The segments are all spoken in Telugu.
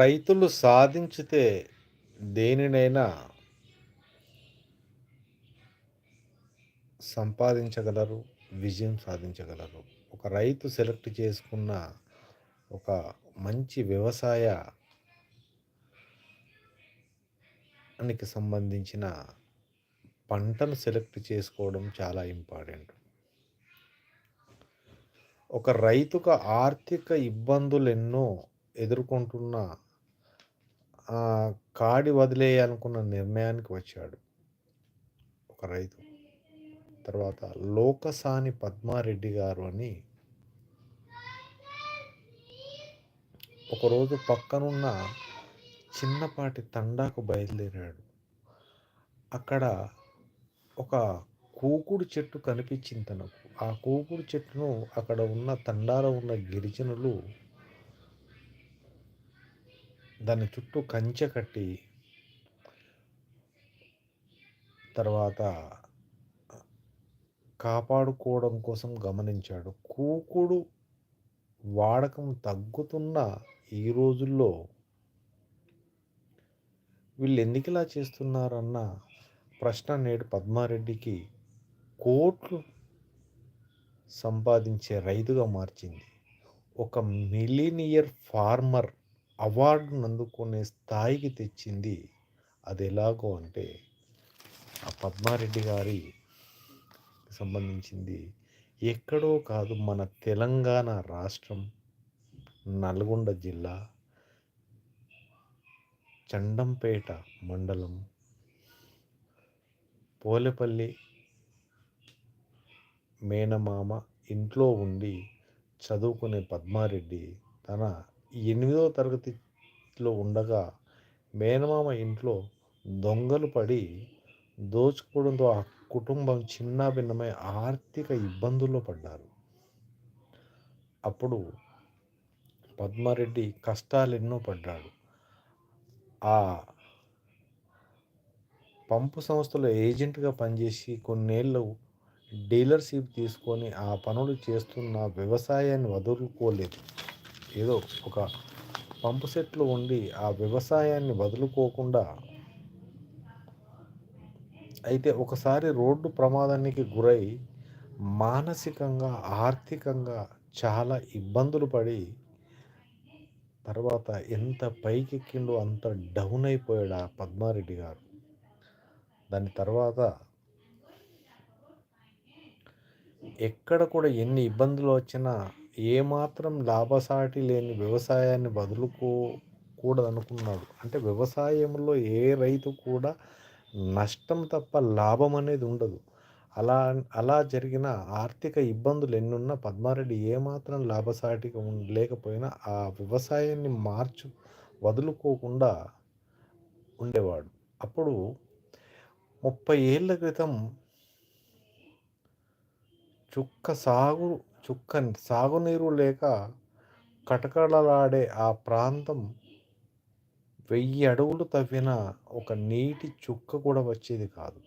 రైతులు సాధించితే దేనినైనా సంపాదించగలరు విజయం సాధించగలరు. ఒక రైతు సెలెక్ట్ చేసుకున్న ఒక మంచి వ్యవసాయానికి సంబంధించిన పంటను సెలెక్ట్ చేసుకోవడం చాలా ఇంపార్టెంట్. ఒక రైతుకు ఆర్థిక ఇబ్బందులు ఎన్నో ఎదుర్కొంటున్న ఆ, కాడి వదిలేయాలనుకున్న నిర్ణయానికి వచ్చాడు. ఒక రైతు. తర్వాత లోకసాని పద్మారెడ్డి గారు అని ఒకరోజు పక్కనున్న చిన్నపాటి తండాకు బయలుదేరాడు. అక్కడ ఒక కూకుడు చెట్టు కనిపించింది తనకు. ఆ కూకుడు చెట్టును అక్కడ ఉన్న తండాలో ఉన్న గిరిజనులు దాని చుట్టూ కంచె కట్టి తర్వాత కాపాడుకోవడం కోసం గమనించాడు. కూకుడు వాడకం తగ్గుతున్న ఈ రోజుల్లో వీళ్ళు ఎందుకు ఇలా చేస్తున్నారన్న ప్రశ్న నేడు పద్మారెడ్డికి కోట్లు సంపాదించే రైతుగా మార్చింది. ఒక మిలీనియర్ ఫార్మర్ అవార్డును అందుకునే స్థాయికి తెచ్చింది అది ఎలాగో అంటే ఆ పద్మారెడ్డి గారి సంబంధించింది ఎక్కడో కాదు మన తెలంగాణ రాష్ట్రం నల్గొండ జిల్లా చండంపేట మండలం పోలేపల్లి మేనమామ ఇంట్లో ఉండి చదువుకునే పద్మారెడ్డి తన ఎనిమిదవ తరగతిలో ఉండగా మేనమామ ఇంట్లో దొంగలు పడి దోచుకోవడంతో ఆ కుటుంబం చిన్న భిన్నమై ఆర్థిక ఇబ్బందుల్లో పడ్డారు. అప్పుడు పద్మారెడ్డి కష్టాలు ఎన్నో పడ్డాడు. ఆ పంపు సంస్థలో ఏజెంట్గా పనిచేసి కొన్నేళ్ళు డీలర్షిప్ తీసుకొని ఆ పనులు చేస్తున్న వ్యవసాయాన్ని వదులుకోలేదు. ఏదో ఒక పంపు సెట్లు ఉండి ఆ వ్యవసాయాన్ని వదులుకోకుండా అయితే ఒకసారి రోడ్డు ప్రమాదానికి గురై మానసికంగా ఆర్థికంగా చాలా ఇబ్బందులు పడి తర్వాత ఎంత పైకెక్కిండో అంత డౌన్ అయిపోయాడు ఆ పద్మారెడ్డి గారు. దాని తర్వాత ఎక్కడ కూడా ఎన్ని ఇబ్బందులు వచ్చినా ఏమాత్రం లాభసాటి లేని వ్యవసాయాన్ని వదులుకోకూడదు అనుకున్నాడు అంటే వ్యవసాయంలో ఏ రైతు కూడా నష్టం తప్ప లాభం అనేది ఉండదు. అలా అలా జరిగిన ఆర్థిక ఇబ్బందులు ఎన్నున్నా పద్మారెడ్డి ఏమాత్రం లాభసాటిగా లేకపోయినా ఆ వ్యవసాయాన్ని మార్చు వదులుకోకుండా ఉండేవాడు. అప్పుడు ముప్పై ఏళ్ళ క్రితం చుక్క సాగు చుక్క సాగునీరు లేక కటకడలాడే ఆ ప్రాంతం వెయ్యి అడుగులు తవ్విన ఒక నీటి చుక్క కూడా వచ్చేది కాదు.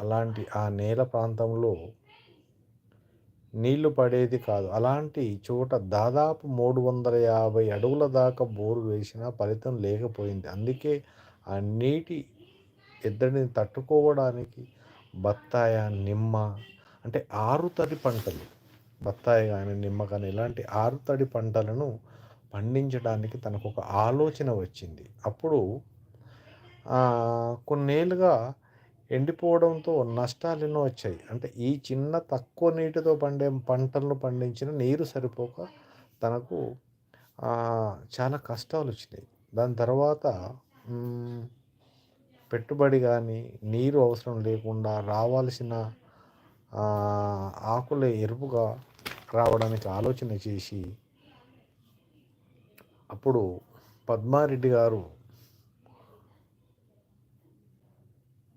అలాంటి ఆ నేల ప్రాంతంలో నీళ్ళు పడేది కాదు. అలాంటి చోట దాదాపు మూడు వందల యాభై అడుగుల దాకా బోరు వేసినా ఫలితం లేకపోయింది. అందుకే ఆ నీటి ఎద్దడిని తట్టుకోవడానికి బత్తాయ నిమ్మ అంటే ఆరుతడి పంటలు బత్తాయి కానీ నిమ్మ కానీ ఇలాంటి ఆరుతడి పంటలను పండించడానికి తనకు ఒక ఆలోచన వచ్చింది. అప్పుడు కొన్నేళ్ళుగా ఎండిపోవడంతో నష్టాలు ఎన్నో వచ్చాయి. అంటే ఈ చిన్న తక్కువ నీటితో పండే పంటలను పండించిన నీరు సరిపోక తనకు చాలా కష్టాలు వచ్చినాయి. దాని తర్వాత పెట్టుబడి కానీ నీరు అవసరం లేకుండా రావాల్సిన ఆకులు ఎరుపుగా రావడానికి ఆలోచన చేసి అప్పుడు పద్మారెడ్డి గారు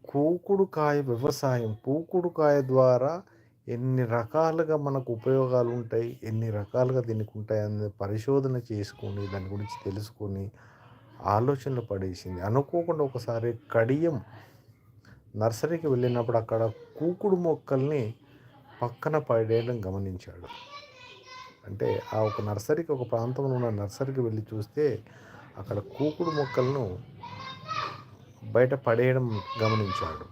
కూకుడుకాయ వ్యవసాయం పూకుడుకాయ ద్వారా ఎన్ని రకాలుగా మనకు ఉపయోగాలు ఉంటాయి ఎన్ని రకాలుగా దీనికి ఉంటాయి అనే పరిశోధన చేసుకొని దాని గురించి తెలుసుకొని ఆలోచనలు పడేసింది. అనుకోకుండా ఒకసారి కడియం నర్సరీకి వెళ్ళినప్పుడు అక్కడ కూకుడు మొక్కల్ని పక్కన పడేయడం గమనించాడు. అంటే ఆ ఒక నర్సరీకి ఒక ప్రాంతంలో ఉన్న నర్సరీకి వెళ్ళి చూస్తే అక్కడ కూకుడు మొక్కలను బయట పడేయడం గమనించాడు.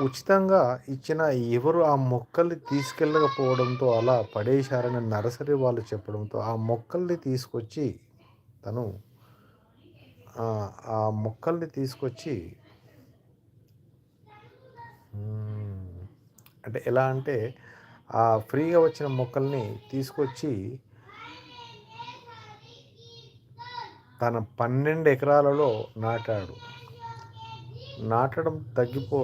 ఉచితంగా ఇచ్చిన ఎవరు ఆ మొక్కల్ని తీసుకెళ్ళకపోవడంతో అలా పడేశారని నర్సరీ వాళ్ళు చెప్పడంతో ఆ మొక్కల్ని తీసుకొచ్చి తను ఆ మొక్కల్ని తీసుకొచ్చి అంటే ఎలా అంటే ఆ ఫ్రీగా వచ్చిన మొక్కల్ని తీసుకొచ్చి తన పన్నెండు ఎకరాలలో నాటాడు. నాటడం తగ్గిపో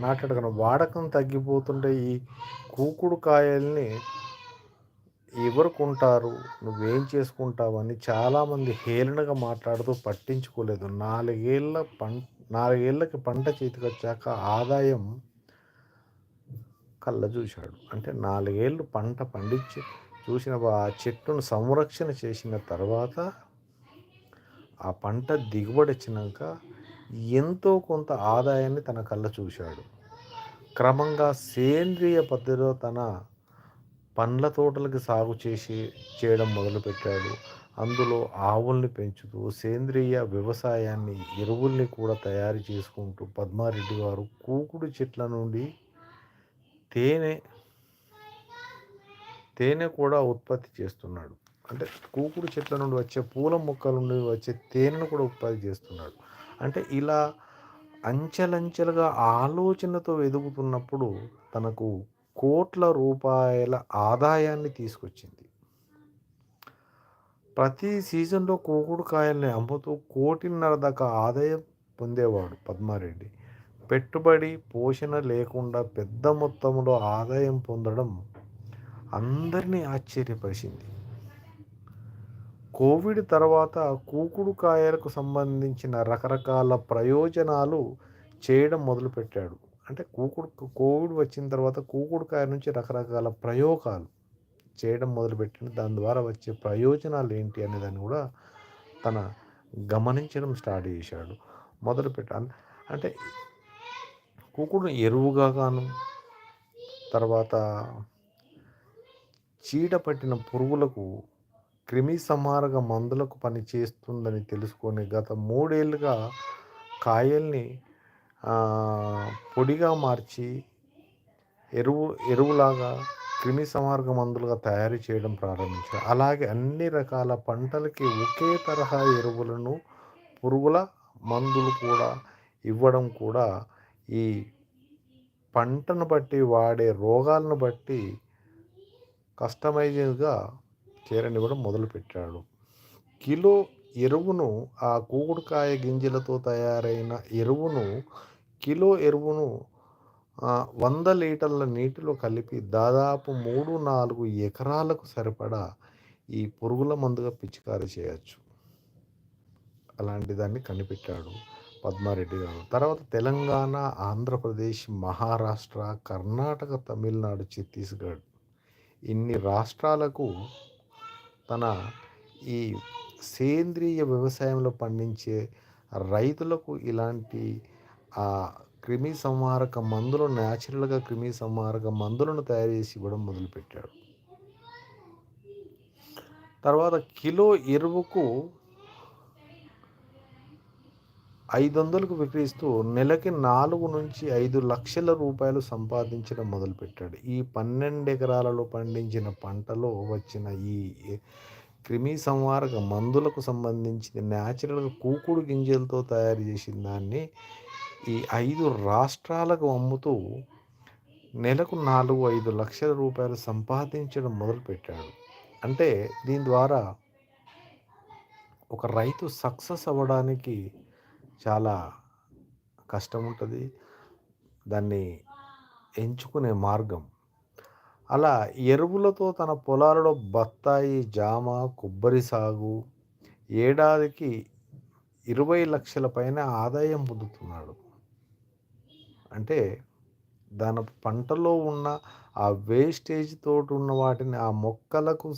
నాటడం వాడకం తగ్గిపోతుంటే ఈ కూకుడు కాయల్ని ఎవరు కొంటారు? నువ్వేం చేసుకుంటావని చాలామంది హేళనగా మాట్లాడుతూ పట్టించుకోలేదు. నాలుగేళ్ళ పం నాలుగేళ్ళకి పంట చేతికి వచ్చాక ఆదాయం కళ్ళ చూశాడు. అంటే నాలుగేళ్ళు పంట పండించి చూసిన ఆ చెట్టును సంరక్షణ చేసిన తర్వాత ఆ పంట దిగుబడి వచ్చినాక ఎంతో కొంత ఆదాయాన్ని తన కళ్ళ చూశాడు. క్రమంగా సేంద్రియ పద్ధతిలో తన పండ్ల తోటలకి సాగు చేసి చేయడం మొదలుపెట్టాడు. అందులో ఆవుల్ని పెంచుతూ సేంద్రియ వ్యవసాయాన్ని ఎరువుల్ని కూడా తయారు చేసుకుంటూ పద్మారెడ్డి గారు కూకుడు చెట్ల నుండి తేనె తేనె కూడా ఉత్పత్తి చేస్తున్నాడు. అంటే కూకుడు చెట్ల నుండి వచ్చే పూల మొక్కల నుండి వచ్చే తేనెను కూడా ఉత్పత్తి చేస్తున్నాడు. అంటే ఇలా అంచెలంచెలుగా ఆలోచనతో ఎదుగుతున్నప్పుడు తనకు కోట్ల రూపాయల ఆదాయాన్ని తీసుకొచ్చింది. ప్రతి సీజన్లో కూకుడు కాయల్ని అమ్ముతూ కోటిన్నర దాకా ఆదాయం పొందేవాడు పద్మారెడ్డి. పెట్టుబడి పోషణ లేకుండా పెద్ద మొత్తంలో ఆదాయం పొందడం అందరినీ ఆశ్చర్యపరిచింది. కోవిడ్ తర్వాత కూకుడు కాయలకు సంబంధించిన రకరకాల ప్రయోజనాలు చేయడం మొదలుపెట్టాడు. అంటే కూకుడు కోవిడ్ వచ్చిన తర్వాత కూకుడు కాయ నుంచి రకరకాల ప్రయోగాలు చేయడం మొదలుపెట్టింది. దాని ద్వారా వచ్చే ప్రయోజనాలు ఏంటి అనేదాన్ని కూడా తన గమనించడం స్టార్ట్ చేశాడు. మొదలుపెట్టాను అంటే కూకుడు ఎరువుగా గాను తర్వాత చీడ పట్టిన పురుగులకు క్రిమి సంహారక మందులకు పనిచేస్తుందని తెలుసుకొని గత మూడేళ్ళుగా కాయల్ని పొడిగా మార్చి ఎరువు ఎరువులాగా క్రిమి సంహారక మందులుగా తయారు చేయడం ప్రారంభించారు. అలాగే అన్ని రకాల పంటలకి ఒకే తరహా ఎరువులను పురుగుల మందులు కూడా ఇవ్వడం కూడా ఈ పంటను బట్టి వాడే రోగాలను బట్టి కస్టమైజ్గా చేరనివ్వడం మొదలుపెట్టాడు. కిలో ఎరువును ఆ కూకుడుకాయ గింజలతో తయారైన ఎరువును కిలో ఎరువును వంద లీటర్ల నీటిలో కలిపి దాదాపు మూడు నాలుగు ఎకరాలకు సరిపడా ఈ పురుగుల మందుగా పిచికారీ చేయొచ్చు. అలాంటి దాన్ని కనిపెట్టాడు. పద్మారెడ్డి గారు. తర్వాత తెలంగాణ ఆంధ్రప్రదేశ్ మహారాష్ట్ర కర్ణాటక తమిళనాడు ఛత్తీస్గఢ్ ఇన్ని రాష్ట్రాలకు తన ఈ సేంద్రియ వ్యవసాయంలో పండించే రైతులకు ఇలాంటి క్రిమి సంహారక మందులు న్యాచురల్గా క్రిమి సంహారక మందులను తయారు చేసి ఇవ్వడం మొదలుపెట్టాడు. తర్వాత కిలో ఎరువుకు ఐదు వందలకు విక్రయిస్తూ నెలకి నాలుగు నుంచి ఐదు లక్షల రూపాయలు సంపాదించడం మొదలుపెట్టాడు. ఈ పన్నెండు ఎకరాలలో పండించిన పంటలో వచ్చిన ఈ క్రిమి సంహారక మందులకు సంబంధించిన న్యాచురల్గా కూకుడు గింజలతో తయారు చేసిన దాన్ని ఈ ఐదు రాష్ట్రాలకు అమ్ముతూ నెలకు నాలుగు ఐదు లక్షల రూపాయలు సంపాదించడం మొదలుపెట్టాడు. అంటే దీని ద్వారా ఒక రైతు సక్సెస్ అవ్వడానికి చాలా కష్టం ఉంటుంది దాన్ని ఎంచుకునే మార్గం. అలా ఎరువులతో తన పొలాలలో బత్తాయి జామ కొబ్బరి సాగు ఏడాదికి ఇరవై లక్షల పైన ఆదాయం పొందుతున్నాడు. అంటే దాని పంటలో ఉన్న ఆ వేస్టేజ్ తోటి ఉన్న వాటిని ఆ మొక్కలకు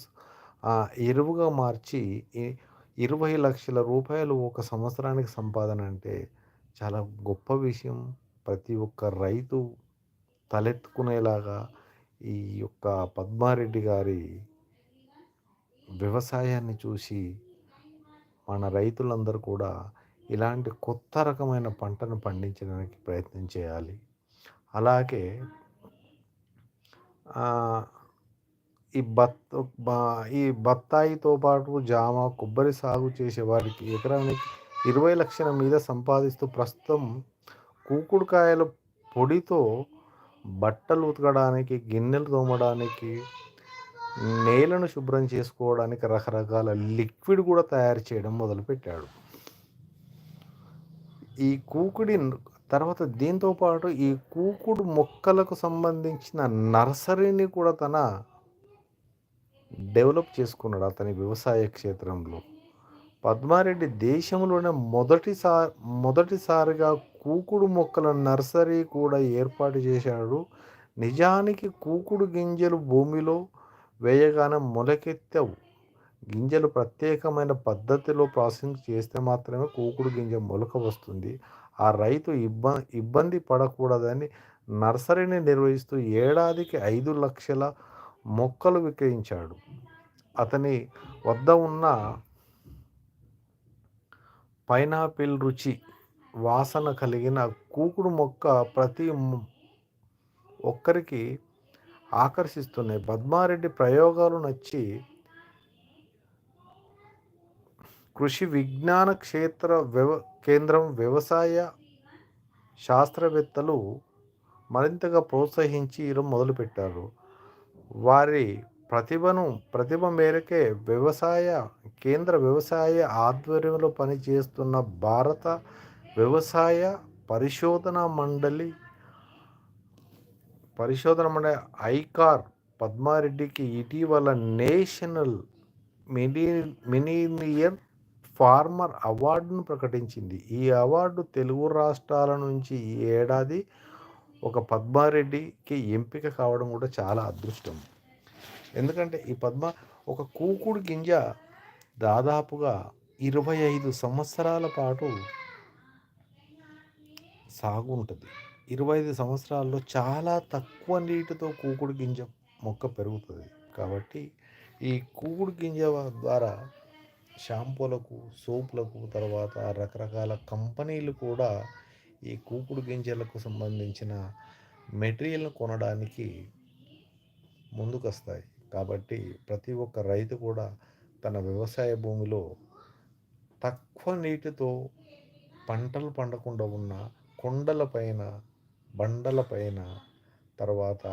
ఎరువుగా మార్చి ఇరవై లక్షల రూపాయలు ఒక సంవత్సరానికి సంపాదన అంటే చాలా గొప్ప విషయం. ప్రతి ఒక్క రైతు తలెత్తుకునేలాగా ఈ యొక్క పద్మారెడ్డి గారి వ్యవసాయాన్ని చూసి మన రైతులందరూ కూడా ఇలాంటి కొత్త రకమైన పంటను పండించడానికి ప్రయత్నం చేయాలి. అలాగే ఈ బత్ ఈ బత్తాయితో పాటు జామ కొబ్బరి సాగు చేసే వారికి ఎకరానికి ఇరవై లక్షల మీద సంపాదిస్తూ ప్రస్తుతం కూకుడుకాయల పొడితో బట్టలు ఉతకడానికి గిన్నెలు తోమడానికి నేలను శుభ్రం చేసుకోవడానికి రకరకాల లిక్విడ్ కూడా తయారు చేయడం మొదలుపెట్టాడు. ఈ కూకుడి తర్వాత దీంతో పాటు ఈ కూకుడు మొక్కలకు సంబంధించిన నర్సరీని కూడా తన డెవలప్ చేసుకున్నాడు అతని వ్యవసాయ క్షేత్రంలో. పద్మారెడ్డి దేశంలోనే మొదటిసారి మొదటిసారిగా కూకుడు మొక్కల నర్సరీ కూడా ఏర్పాటు చేశాడు. నిజానికి కూకుడు గింజలు భూమిలో వేయగానే మొలకెత్తవు. గింజలు ప్రత్యేకమైన పద్ధతిలో ప్రాసెసింగ్ చేస్తే మాత్రమే కూకుడు గింజ మొలక వస్తుంది. ఆ రైతు ఇబ్బ ఇబ్బంది పడకూడదని నర్సరీని నిర్వహిస్తూ ఏడాదికి ఐదు లక్షల మొక్కలు విక్రయించాడు. అతని వద్ద ఉన్న పైనాపిల్ రుచి వాసన కలిగిన కూకుడు మొక్క ప్రతి ఒక్కరికి ఆకర్షిస్తున్నాయి. పద్మారెడ్డి ప్రయోగాలు నచ్చి కృషి విజ్ఞాన క్షేత్ర వ్యవ కేంద్రం వ్యవసాయ శాస్త్రవేత్తలు మరింతగా ప్రోత్సహించి మొదలుపెట్టారు. వారి ప్రతిభను ప్రతిభ మేరకే వ్యవసాయ కేంద్ర వ్యవసాయ ఆధ్వర్యంలో పనిచేస్తున్న భారత వ్యవసాయ పరిశోధన మండలి పరిశోధన మండలి ఐకార్ పద్మారెడ్డికి ఇటీవల నేషనల్ మినీ మినీనియర్ ఫార్మర్ అవార్డును ప్రకటించింది. ఈ అవార్డు తెలుగు రాష్ట్రాల నుంచి ఈ ఏడాది ఒక పద్మారెడ్డికి ఎంపిక కావడం కూడా చాలా అదృష్టం. ఎందుకంటే ఈ పద్మ ఒక కూకుడు గింజ దాదాపుగా ఇరవై ఐదు సంవత్సరాల పాటు సాగు ఉంటుంది. ఇరవై ఐదు సంవత్సరాల్లో చాలా తక్కువ నీటితో కూకుడు గింజ మొక్క పెరుగుతుంది. కాబట్టి ఈ కూకుడు గింజ ద్వారా షాంపూలకు సోపులకు తర్వాత రకరకాల కంపెనీలు కూడా ఈ కూకుడు గింజలకు సంబంధించిన మెటీరియల్ను కొనడానికి ముందుకొస్తాయి. కాబట్టి ప్రతి ఒక్క రైతు కూడా తన వ్యవసాయ భూమిలో తక్కువ నీటితో పంటలు పండకుండా ఉన్న కొండలపైన బండలపైన తర్వాత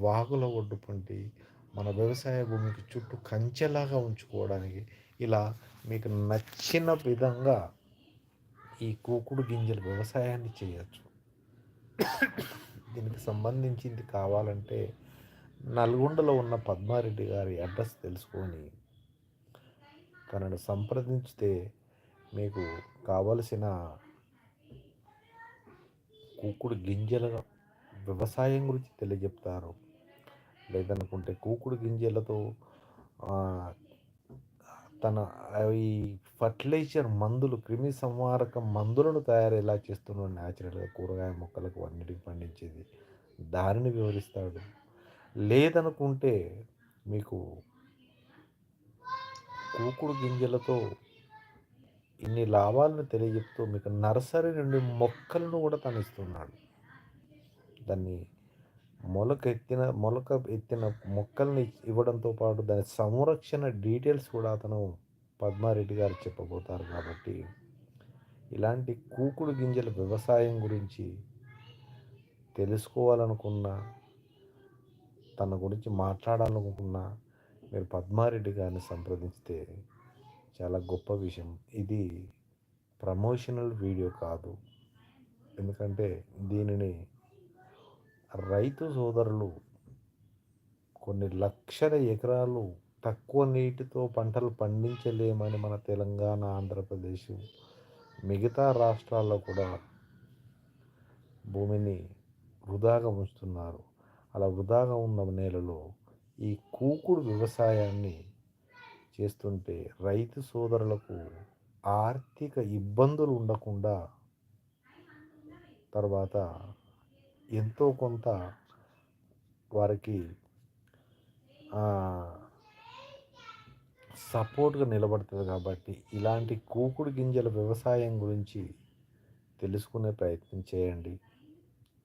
వాగుల ఒడ్డు పంటి మన వ్యవసాయ భూమికి చుట్టూ కంచెలాగా ఉంచుకోవడానికి ఇలా మీకు నచ్చిన విధంగా ఈ కూకుడు గింజల వ్యవసాయాన్ని చేయొచ్చు. దీనికి సంబంధించింది కావాలంటే నల్గొండలో ఉన్న పద్మారెడ్డి గారి అడ్రస్ తెలుసుకొని తనను సంప్రదించితే మీకు కావలసిన కూకుడు గింజల వ్యవసాయం గురించి తెలియజెప్తారు. లేదనుకుంటే కూకుడు గింజలతో తన ఈ ఫర్టిలైజర్ మందులు క్రిమి సంహారక మందులను తయారు ఎలా చేస్తున్నాడు న్యాచురల్గా కూరగాయ మొక్కలకు అన్నిటికి పండించేది. దానిని వివరిస్తాడు. లేదనుకుంటే మీకు కూకుడు గింజలతో ఇన్ని లాభాలను తెలియజెప్తూ మీకు నర్సరీ నుండి మొక్కలను కూడా తనిస్తున్నాడు. దాన్ని మొలక ఎత్తిన మొలక ఎత్తిన మొక్కల్ని ఇవ్వడంతో పాటు దాని సంరక్షణ డీటెయిల్స్ కూడా అతను పద్మారెడ్డి గారు చెప్పబోతారు కాబట్టి ఇలాంటి కూకుడు గింజల వ్యవసాయం గురించి తెలుసుకోవాలనుకున్న తన గురించి మాట్లాడాలనుకున్నా మీరు పద్మారెడ్డి గారిని సంప్రదిస్తే చాలా గొప్ప విషయం. ఇది ప్రమోషనల్ వీడియో కాదు. ఎందుకంటే దీనిని రైతు సోదరులు కొన్ని లక్షల ఎకరాలు తక్కువ నీటితో పంటలు పండించలేమని మన తెలంగాణ ఆంధ్రప్రదేశ్ మిగతా రాష్ట్రాల్లో కూడా భూమిని వృధాగా ఉంచుతున్నారు. అలా వృధాగా ఉన్న నేలలో ఈ కూకుడు వ్యవసాయాన్ని చేస్తుంటే రైతు సోదరులకు ఆర్థిక ఇబ్బందులు ఉండకుండా తర్వాత ఎంతో కొంత వారికి సపోర్ట్గా నిలబడుతుంది కాబట్టి ఇలాంటి కూకుడు గింజల వ్యవసాయం గురించి తెలుసుకునే ప్రయత్నం చేయండి.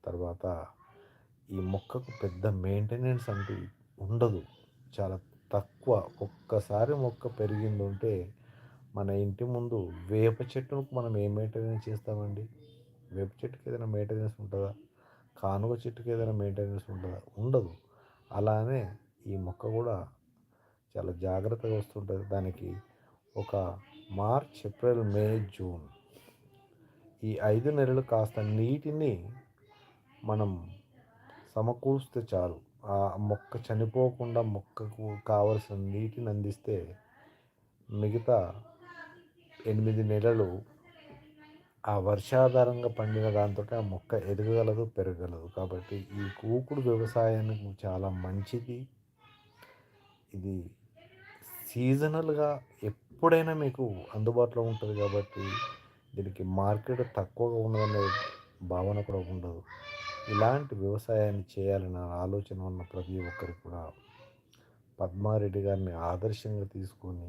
తర్వాత ఈ మొక్కకు పెద్ద మెయింటెనెన్స్ అంటూ ఉండదు. చాలా తక్కువ. ఒక్కసారి మొక్క పెరిగింది ఉంటే మన ఇంటి ముందు వేప చెట్టును మనం ఏ మెయింటెనెన్స్ చేస్తామండి? వేప చెట్టుకి ఏదైనా మెయింటెనెన్స్ ఉంటుందా? కానుక చెట్టుకి ఏదైనా మెయింటెనెన్స్ ఉంటుందా? ఉండదు. అలానే ఈ మొక్క కూడా చాలా జాగ్రత్తగా వస్తుంటుంది. దానికి ఒక మార్చ్ ఏప్రిల్ మే జూన్ ఈ ఐదు నెలలు కాస్త నీటిని మనం సమకూర్స్తే చాలు. ఆ మొక్క చనిపోకుండా మొక్కకు కావలసిన నీటిని అందిస్తే మిగతా ఎనిమిది నెలలు ఆ వర్షాధారంగా పండిన దాంతో ఆ మొక్క ఎదగగలదు పెరగగలదు. కాబట్టి ఈ కూకుడు వ్యవసాయానికి చాలా మంచిది. ఇది సీజనల్గా ఎప్పుడైనా మీకు అందుబాటులో ఉంటుంది కాబట్టి దీనికి మార్కెట్ తక్కువగా ఉన్నదనే భావన కూడా ఉండదు. ఇలాంటి వ్యవసాయాన్ని చేయాలన్న ఆలోచన ఉన్న ప్రతి ఒక్కరు కూడా పద్మారెడ్డి గారిని ఆదర్శంగా తీసుకొని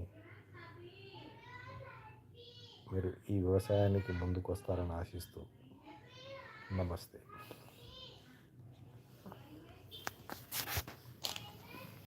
మీరు ఈ వ్యవసాయానికి ముందుకు వస్తారని ఆశిస్తూ నమస్తే.